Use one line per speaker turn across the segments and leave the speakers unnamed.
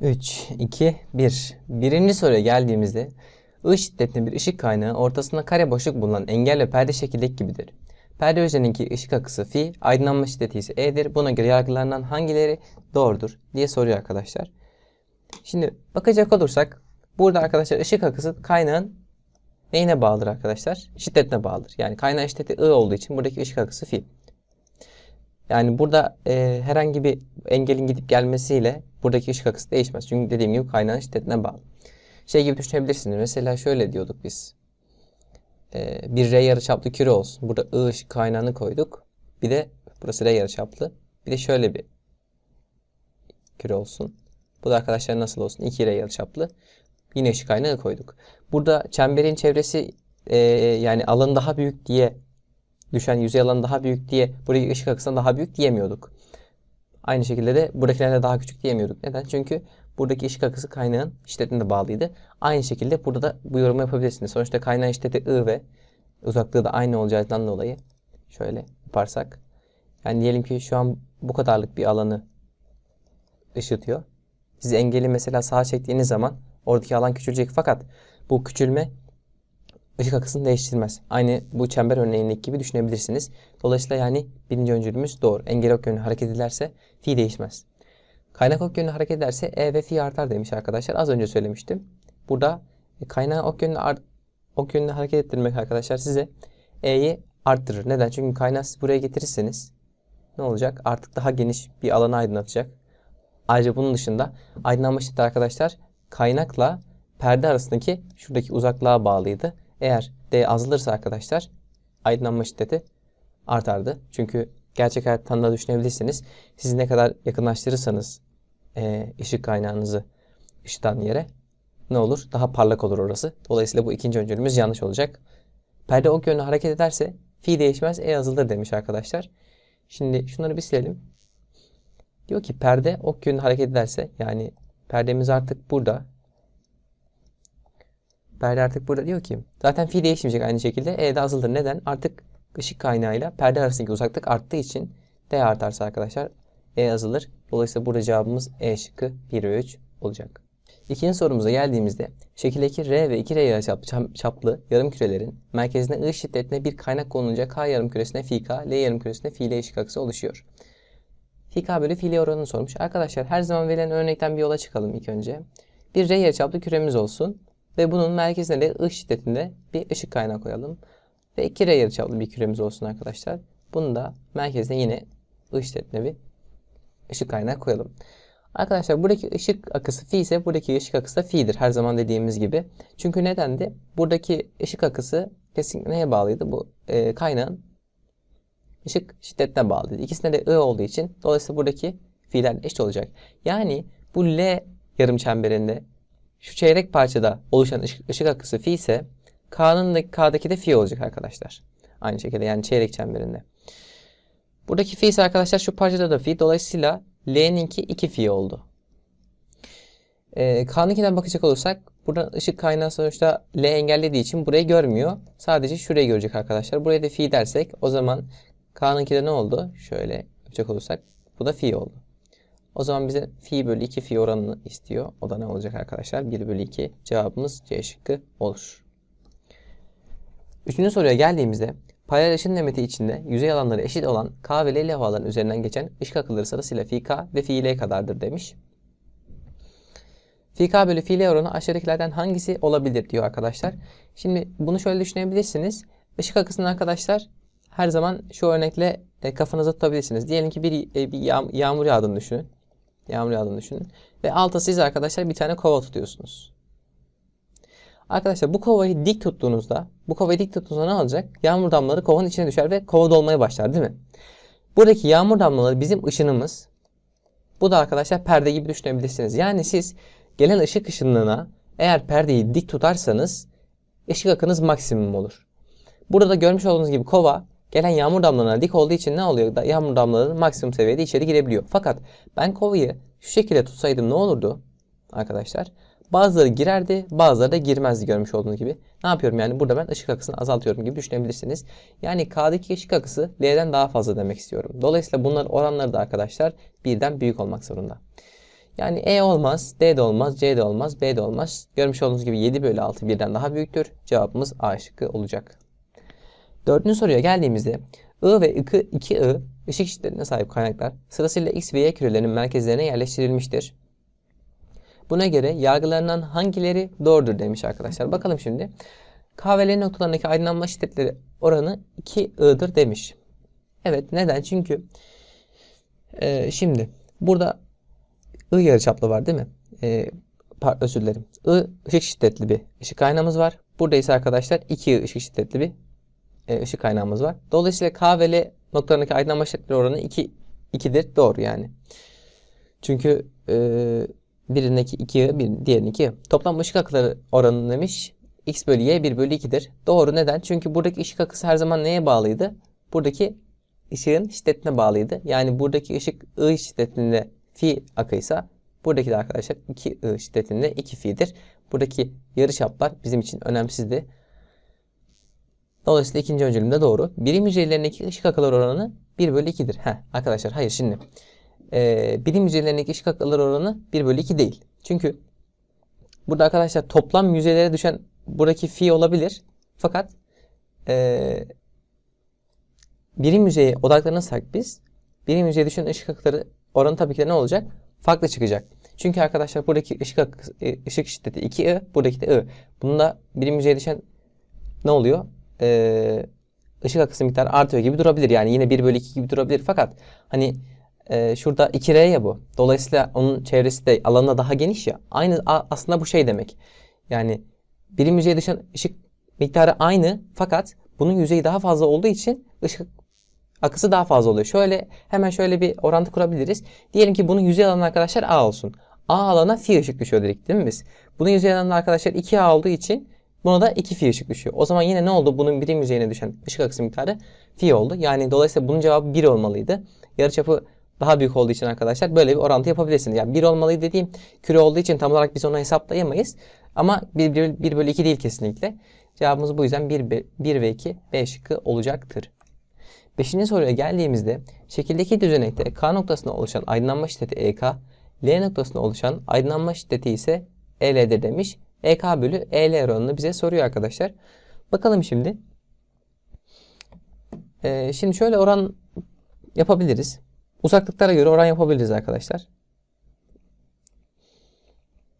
3, 2, 1. Birinci soruya geldiğimizde I şiddetli bir ışık kaynağı ortasında kare boşluk bulunan engel ve perde şekildeki gibidir. Perde üzerindeki ışık akısı fi, aydınlanma şiddeti ise e'dir. Buna göre yargılarından hangileri doğrudur diye soruyor arkadaşlar. Şimdi bakacak olursak burada arkadaşlar ışık akısı kaynağın neyine bağlıdır arkadaşlar? Şiddetine bağlıdır. Yani kaynağın şiddeti I olduğu için buradaki ışık akısı fi. Yani burada e, herhangi bir engelin gidip gelmesiyle buradaki ışık akısı değişmez. Çünkü dediğim gibi kaynağın şiddetine bağlı. Şey gibi düşünebilirsiniz. Mesela şöyle diyorduk biz. E, bir R yarıçaplı küre olsun. Burada I ışık kaynağını koyduk. Bir de burası R yarıçaplı. Bir de şöyle bir küre olsun. Bu da arkadaşlar nasıl olsun? 2 R yarıçaplı. Yine ışık kaynağı koyduk. Burada çemberin çevresi e, yani alan daha büyük diye düşen yüzey alanı daha büyük diye buraya ışık akısından daha büyük diyemiyorduk. Aynı şekilde de buradakilerde daha küçük diyemiyorduk. Neden? Çünkü buradaki ışık akısı kaynağın şiddetine bağlıydı. Aynı şekilde burada da bu yorumu yapabilirsiniz. Sonuçta kaynağın şiddeti I ve uzaklığı da aynı olacağından dolayı şöyle yaparsak. Yani diyelim ki şu an bu kadarlık bir alanı ışıtıyor. Siz engeli mesela sağa çektiğiniz zaman oradaki alan küçülecek fakat bu küçülme ışık akısını değiştirmez. Aynı bu çember örneğindeki gibi düşünebilirsiniz. Dolayısıyla yani birinci öncülümüz doğru. Engel ok yönü hareket ederse fi değişmez. Kaynak ok yönü hareket ederse e ve fi artar demiş arkadaşlar. Az önce söylemiştim. Burada e, kaynağı ok yönünü, ok yönünü hareket ettirmek arkadaşlar size e'yi arttırır. Neden? Çünkü kaynağı siz buraya getirirseniz ne olacak? Artık daha geniş bir alanı aydınlatacak. Ayrıca bunun dışında aydınlanma şiddeti arkadaşlar kaynakla perde arasındaki şuradaki uzaklığa bağlıydı. Eğer D azalırsa arkadaşlar aydınlanma şiddeti artardı. Çünkü gerçek hayattan da düşünebilirsiniz. Siz ne kadar yakınlaştırırsanız e, ışık kaynağınızı ışıtan yere ne olur? Daha parlak olur orası. Dolayısıyla bu ikinci öncülümüz yanlış olacak. Perde ok yönlü hareket ederse fi değişmez E azalır demiş arkadaşlar. Şimdi şunları bir silelim. Diyor ki perde ok yönlü hareket ederse yani perdemiz artık burada Perde artık burada diyor ki zaten fi değişmeyecek aynı şekilde E de azalır. Neden? Artık ışık kaynağıyla perde arasındaki uzaklık arttığı için D artarsa arkadaşlar E azalır. Dolayısıyla burada cevabımız E şıkkı 1 ve 3 olacak. İkinci sorumuza geldiğimizde şekildeki R ve 2R yarıçaplı çaplı yarım kürelerin merkezine I şiddetine bir kaynak konulunca K yarım küresine fi K, L yarım küresine fi L ışık akısı oluşuyor. Fi K bölü fi L oranını sormuş. Arkadaşlar her zaman verilen örnekten bir yola çıkalım ilk önce. Bir R yarıçaplı küremiz olsun. Ve bunun merkezine de I şiddetinde bir ışık kaynağı koyalım. Ve 2 R yarıçaplı bir küremiz olsun arkadaşlar. Bunu da merkezine yine I şiddetinde bir ışık kaynağı koyalım. Arkadaşlar buradaki ışık akısı fi ise buradaki ışık akısı da fi'dir. Her zaman dediğimiz gibi. Çünkü nedendi? Buradaki ışık akısı kesinlikle neye bağlıydı? Bu e, kaynağın ışık şiddetine bağlıydı. İkisinde de I olduğu için dolayısıyla buradaki fi'ler eşit olacak. Yani bu L yarım çemberinde şu çeyrek parçada oluşan ışık, ışık akısı fi ise K'nın da K'daki de fi olacak arkadaşlar. Aynı şekilde yani çeyrek çemberinde. Buradaki fi ise arkadaşlar şu parçada da fi. Dolayısıyla L'ninki 2 fi oldu. Ee, K'nınkinden bakacak olursak burada ışık kaynağı sonuçta L engellediği için burayı görmüyor. Sadece şurayı görecek arkadaşlar. Buraya da fi dersek o zaman K'nınki de ne oldu? Şöyle yapacak olursak bu da fi oldu. O zaman bize fi bölü 2 fi oranını istiyor. O da ne olacak arkadaşlar? 1 bölü 2 cevabımız C şıkkı olur. Üçüncü soruya geldiğimizde paralel ışın demeti içinde yüzey alanları eşit olan K ve L levhaların üzerinden geçen ışık akılları sırasıyla fi K ve fi L kadardır demiş. Fi K bölü fi L oranı aşağıdakilerden hangisi olabilir diyor arkadaşlar. Şimdi bunu şöyle düşünebilirsiniz. Işık akısını arkadaşlar her zaman şu örnekle e, kafanıza tutabilirsiniz. Diyelim ki bir, e, bir yağ, yağmur yağdığını düşünün. Yağmur yağdığını düşünün. Ve altta siz arkadaşlar bir tane kova tutuyorsunuz. Arkadaşlar bu kovayı dik tuttuğunuzda, bu kovayı dik tuttuğunuzda ne olacak? Yağmur damlaları kovanın içine düşer ve kova dolmaya başlar değil mi? Buradaki yağmur damlaları bizim ışınımız. Bu da arkadaşlar perde gibi düşünebilirsiniz. Yani siz gelen ışık ışınlığına eğer perdeyi dik tutarsanız ışık akınız maksimum olur. Burada görmüş olduğunuz gibi kova gelen yağmur damlalarına dik olduğu için ne oluyor? Yağmur damlaları maksimum seviyede içeri girebiliyor. Fakat ben kovayı şu şekilde tutsaydım ne olurdu? Arkadaşlar bazıları girerdi bazıları da girmezdi görmüş olduğunuz gibi. Ne yapıyorum yani burada ben ışık akısını azaltıyorum gibi düşünebilirsiniz. Yani K'daki ışık akısı L'den daha fazla demek istiyorum. Dolayısıyla bunların oranları da arkadaşlar birden büyük olmak zorunda. Yani E olmaz, D de olmaz, C de olmaz, B de olmaz. Görmüş olduğunuz gibi 7 bölü 6 birden daha büyüktür. Cevabımız A şıkkı olacak. Dördüncü soruya geldiğimizde I ve I, 2I ışık şiddetine sahip kaynaklar sırasıyla X ve Y kürelerinin merkezlerine yerleştirilmiştir. Buna göre yargılarından hangileri doğrudur demiş arkadaşlar. Bakalım şimdi. K ve L noktalarındaki aydınlanma şiddetleri oranı 2I'dır demiş. Evet neden? Çünkü e, şimdi burada I yarıçaplı var değil mi? E, özür dilerim. I ışık şiddetli bir ışık kaynağımız var. Burada ise arkadaşlar 2 ışık şiddetli bir e, ışık kaynağımız var. Dolayısıyla K ve L noktalarındaki aydınlanma şiddetleri oranı 2 2'dir. Doğru yani. Çünkü e, birindeki 2 bir, diğerindeki toplam ışık akıları oranı demiş. X bölü Y 1 bölü 2'dir. Doğru neden? Çünkü buradaki ışık akısı her zaman neye bağlıydı? Buradaki ışığın şiddetine bağlıydı. Yani buradaki ışık I şiddetinde fi akıysa buradaki de arkadaşlar 2 I şiddetinde 2 fi'dir. Buradaki yarıçaplar bizim için önemsizdi. Dolayısıyla ikinci öncülüm de doğru. Birim yüzeylerindeki ışık akıları oranı 1 bölü 2'dir. Heh, arkadaşlar hayır şimdi. Ee, birim yüzeylerindeki ışık akıları oranı 1 bölü 2 değil. Çünkü burada arkadaşlar toplam yüzeylere düşen buradaki fi olabilir. Fakat ee, birim yüzeye odaklanırsak biz birim yüzeye düşen ışık akıları oranı tabii ki de ne olacak? Farklı çıkacak. Çünkü arkadaşlar buradaki ışık, akısı, ışık şiddeti 2I, buradaki de I. Bunda birim yüzeye düşen ne oluyor? Ee, ışık akısı miktarı artıyor gibi durabilir. Yani yine 1 bölü 2 gibi durabilir. Fakat hani e, şurada 2R ya bu. Dolayısıyla onun çevresi de alanı daha geniş ya. Aynı aslında bu şey demek. Yani birim yüzeye düşen ışık miktarı aynı fakat bunun yüzeyi daha fazla olduğu için ışık akısı daha fazla oluyor. Şöyle hemen şöyle bir orantı kurabiliriz. Diyelim ki bunun yüzey alanı arkadaşlar A olsun. A alana fi ışık düşüyor dedik değil mi biz? Bunun yüzey alanı arkadaşlar 2A olduğu için buna da 2 fi ışık düşüyor. O zaman yine ne oldu? Bunun birim yüzeyine düşen ışık akısı miktarı fi oldu. Yani dolayısıyla bunun cevabı 1 olmalıydı. Yarıçapı daha büyük olduğu için arkadaşlar böyle bir orantı yapabilirsiniz. Yani 1 olmalıydı dediğim küre olduğu için tam olarak biz onu hesaplayamayız. Ama 1, 1, 1 bölü 2 değil kesinlikle. Cevabımız bu yüzden 1, 1 ve 2 B şıkkı olacaktır. Beşinci soruya geldiğimizde şekildeki düzenekte K noktasında oluşan aydınlanma şiddeti EK, L noktasında oluşan aydınlanma şiddeti ise EL'dir demiş. EK bölü EL oranını bize soruyor arkadaşlar. Bakalım şimdi. Ee, şimdi şöyle oran yapabiliriz. Uzaklıklara göre oran yapabiliriz arkadaşlar.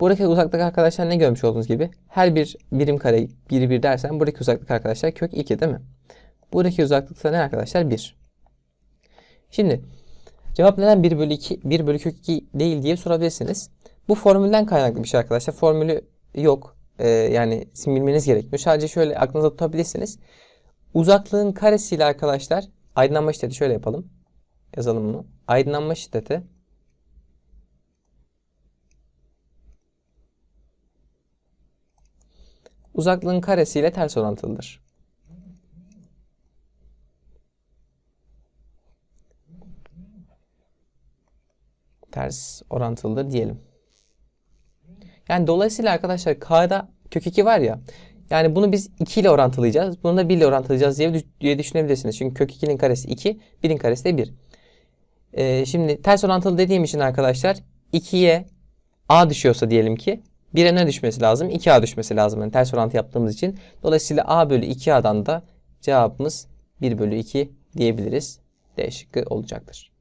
Buradaki uzaklık arkadaşlar ne görmüş olduğunuz gibi her bir birim kare 1 1 dersen buradaki uzaklık arkadaşlar kök 2 değil mi? Buradaki uzaklık da ne arkadaşlar? 1. Şimdi cevap neden 1 bölü 2, 1 bölü kök 2 değil diye sorabilirsiniz. Bu formülden kaynaklı bir şey arkadaşlar. Formülü yok. Ee, yani isim bilmeniz gerekmiyor. Sadece şöyle aklınıza tutabilirsiniz. Uzaklığın karesiyle arkadaşlar aydınlanma şiddeti şöyle yapalım. Yazalım bunu. Aydınlanma şiddeti uzaklığın karesiyle ters orantılıdır. ters orantılıdır diyelim. Yani dolayısıyla arkadaşlar K'da kök 2 var ya. Yani bunu biz 2 ile orantılayacağız. Bunu da 1 ile orantılayacağız diye, diye düşünebilirsiniz. Çünkü kök 2'nin karesi 2, 1'in karesi de 1. Ee, şimdi ters orantılı dediğim için arkadaşlar 2'ye A düşüyorsa diyelim ki 1'e ne düşmesi lazım? 2A düşmesi lazım. Yani ters orantı yaptığımız için. Dolayısıyla A bölü 2A'dan da cevabımız 1 bölü 2 diyebiliriz. D şıkkı olacaktır.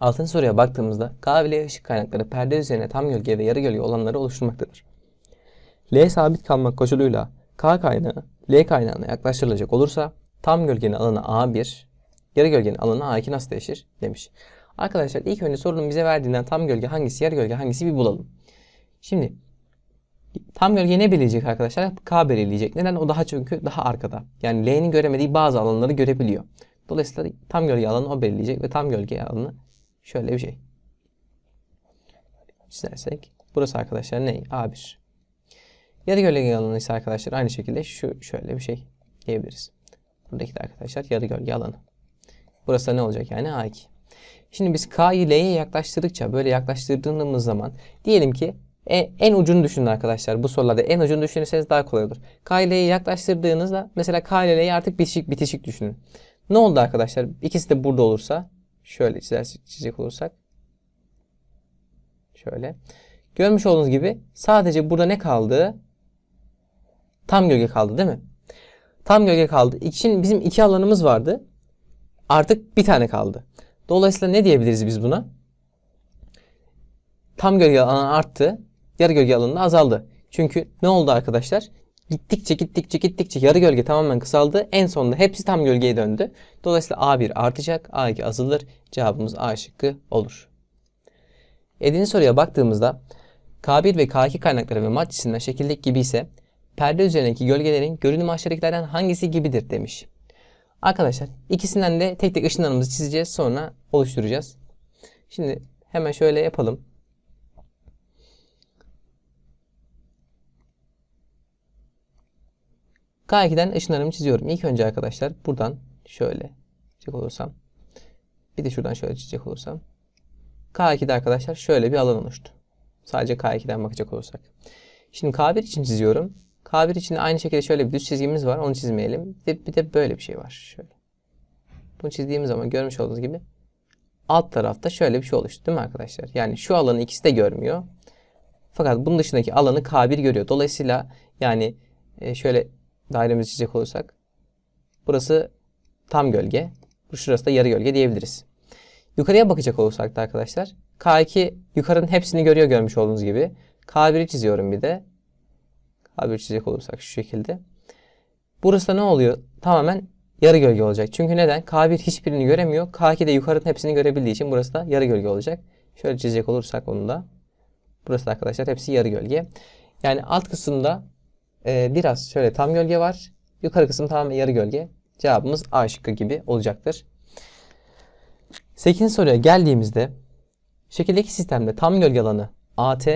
Altıncı soruya baktığımızda K ve L ışık kaynakları perde üzerine tam gölge ve yarı gölge olanları oluşturmaktadır. L sabit kalmak koşuluyla K kaynağı L kaynağına yaklaştırılacak olursa tam gölgenin alanı A1, yarı gölgenin alanı A2 nasıl değişir demiş. Arkadaşlar ilk önce sorunun bize verdiğinden tam gölge hangisi, yarı gölge hangisi bir bulalım. Şimdi tam gölge ne belirleyecek arkadaşlar? K belirleyecek. Neden? O daha çünkü daha arkada. Yani L'nin göremediği bazı alanları görebiliyor. Dolayısıyla tam gölge alanı o belirleyecek ve tam gölge alanı Şöyle bir şey. Çizersek. Burası arkadaşlar ne? A1. Yarı gölge alanı ise arkadaşlar aynı şekilde şu şöyle bir şey diyebiliriz. Buradaki de arkadaşlar yarı gölge alanı. Burası da ne olacak yani A2. Şimdi biz K'yı L'ye yaklaştırdıkça böyle yaklaştırdığımız zaman diyelim ki en, en ucunu düşünün arkadaşlar. Bu sorularda en ucunu düşünürseniz daha kolay olur. K ile yaklaştırdığınızda mesela K ile L'yi artık bitişik bitişik düşünün. Ne oldu arkadaşlar? İkisi de burada olursa Şöyle çizersek, çizecek olursak. Şöyle. Görmüş olduğunuz gibi sadece burada ne kaldı? Tam gölge kaldı değil mi? Tam gölge kaldı. İçin bizim iki alanımız vardı. Artık bir tane kaldı. Dolayısıyla ne diyebiliriz biz buna? Tam gölge alanı arttı. Yarı gölge alanı azaldı. Çünkü ne oldu arkadaşlar? Gittikçe gittikçe gittikçe yarı gölge tamamen kısaldı. En sonunda hepsi tam gölgeye döndü. Dolayısıyla A1 artacak, A2 azalır. Cevabımız A şıkkı olur. Edinci soruya baktığımızda K1 ve K2 kaynakları ve maddesinden şekildeki gibi ise perde üzerindeki gölgelerin görünüm aşağıdakilerden hangisi gibidir demiş. Arkadaşlar ikisinden de tek tek ışınlarımızı çizeceğiz sonra oluşturacağız. Şimdi hemen şöyle yapalım. K2'den ışınlarımı çiziyorum. İlk önce arkadaşlar buradan şöyle çizecek olursam bir de şuradan şöyle çizecek olursam K2'de arkadaşlar şöyle bir alan oluştu. Sadece K2'den bakacak olursak. Şimdi K1 için çiziyorum. K1 için aynı şekilde şöyle bir düz çizgimiz var. Onu çizmeyelim. Bir, bir de böyle bir şey var. Şöyle. Bunu çizdiğimiz zaman görmüş olduğunuz gibi alt tarafta şöyle bir şey oluştu değil mi arkadaşlar? Yani şu alanı ikisi de görmüyor. Fakat bunun dışındaki alanı K1 görüyor. Dolayısıyla yani e, şöyle dairemizi çizecek olursak burası tam gölge. Şurası da yarı gölge diyebiliriz. Yukarıya bakacak olursak da arkadaşlar K2 yukarının hepsini görüyor görmüş olduğunuz gibi. K1'i çiziyorum bir de. K1 çizecek olursak şu şekilde. Burası da ne oluyor? Tamamen yarı gölge olacak. Çünkü neden? K1 hiçbirini göremiyor. K2 de yukarının hepsini görebildiği için burası da yarı gölge olacak. Şöyle çizecek olursak onu da. Burası da arkadaşlar hepsi yarı gölge. Yani alt kısımda e, biraz şöyle tam gölge var. Yukarı kısım tamamen yarı gölge. Cevabımız A şıkkı gibi olacaktır. 8. soruya geldiğimizde şekildeki sistemde tam gölge alanı AT,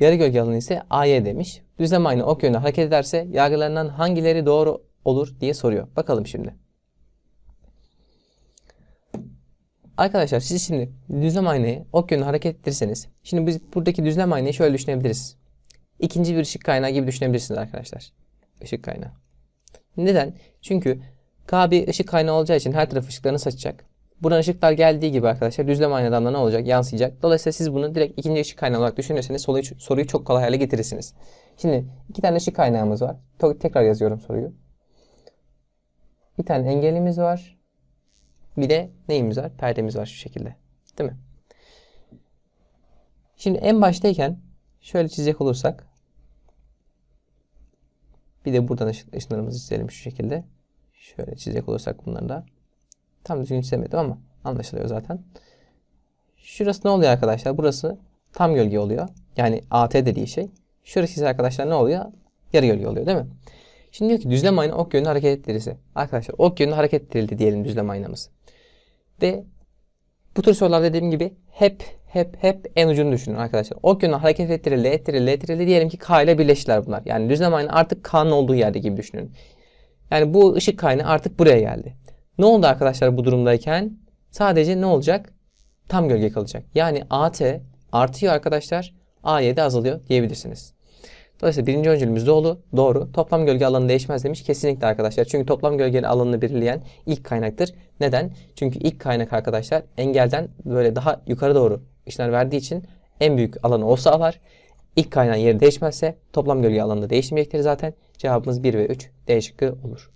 yarı gölge alanı ise AY demiş. Düzlem aynı ok yönünde hareket ederse yargılarından hangileri doğru olur diye soruyor. Bakalım şimdi. Arkadaşlar siz şimdi düzlem aynayı ok yönünde hareket ettirirseniz şimdi biz buradaki düzlem aynayı şöyle düşünebiliriz. İkinci bir ışık kaynağı gibi düşünebilirsiniz arkadaşlar. Işık kaynağı. Neden? Çünkü K bir ışık kaynağı olacağı için her taraf ışıklarını saçacak. Buradan ışıklar geldiği gibi arkadaşlar düzlem aynadan da ne olacak? Yansıyacak. Dolayısıyla siz bunu direkt ikinci ışık kaynağı olarak düşünürseniz soruyu, soruyu çok kolay hale getirirsiniz. Şimdi iki tane ışık kaynağımız var. Tekrar yazıyorum soruyu. Bir tane engelimiz var. Bir de neyimiz var? Perdemiz var şu şekilde. Değil mi? Şimdi en baştayken şöyle çizecek olursak bir de buradan ışınlarımızı çizelim şu şekilde. Şöyle çizecek olursak bunları da. Tam düzgün çizemedim ama anlaşılıyor zaten. Şurası ne oluyor arkadaşlar? Burası tam gölge oluyor. Yani AT dediği şey. Şurası ise arkadaşlar ne oluyor? Yarı gölge oluyor değil mi? Şimdi diyor ki düzlem ayna ok yönünde hareket ettirirse. Arkadaşlar ok yönünde hareket ettirildi diyelim düzlem aynamız. Ve bu tür sorular dediğim gibi hep hep hep en ucunu düşünün arkadaşlar. Ok yönünde hareket ettirildi, ettirildi, ettirildi. Diyelim ki K ile birleştiler bunlar. Yani düzlem ayna artık K'nın olduğu yerde gibi düşünün. Yani bu ışık kaynağı artık buraya geldi. Ne oldu arkadaşlar bu durumdayken? Sadece ne olacak? Tam gölge kalacak. Yani AT artıyor arkadaşlar. AY de azalıyor diyebilirsiniz. Dolayısıyla birinci öncülümüz doğru. Doğru. Toplam gölge alanı değişmez demiş. Kesinlikle arkadaşlar. Çünkü toplam gölgenin alanını belirleyen ilk kaynaktır. Neden? Çünkü ilk kaynak arkadaşlar engelden böyle daha yukarı doğru ışınlar verdiği için en büyük alanı o sağlar. İlk kaynağın yeri değişmezse toplam gölge alanı da değişmeyecektir zaten. Cevabımız 1 ve 3 D şıkkı olur.